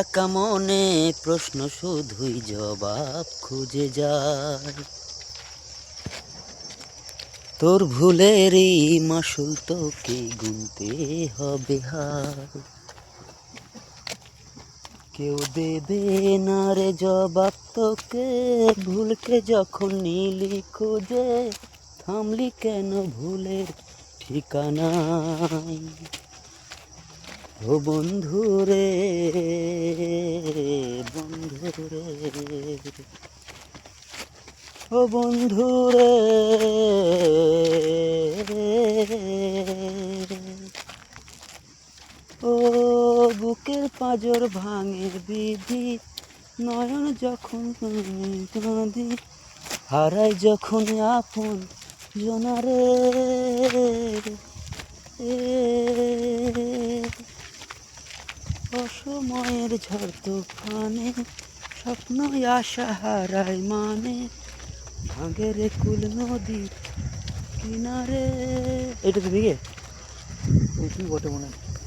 একা মনে প্রশ্ন শুধুই জবাব খুঁজে যায়। তোর ভুলেরই মাসুল তোকে গুনতে হবে হার কেউ দেবে না রে জবাব তোকে, ভুলকে যখন নিলি খুঁজে, থামলি কেন ভুলের ঠিকানায়? ও বন্ধু রে বন্ধু রে। ও বন্ধু রে। ও বুকের পাঁজর ভাঙে বিধি, নয়ন যখন কাঁদি, হারাই যখন আপন জনারে। অসময়ের ঝড় তুফানে স্বপ্ন আশা হারায় মানে। ভাঙে রে কুল নদী কিনারে। এটা তো দিকে তুমি বটে মনে হয়।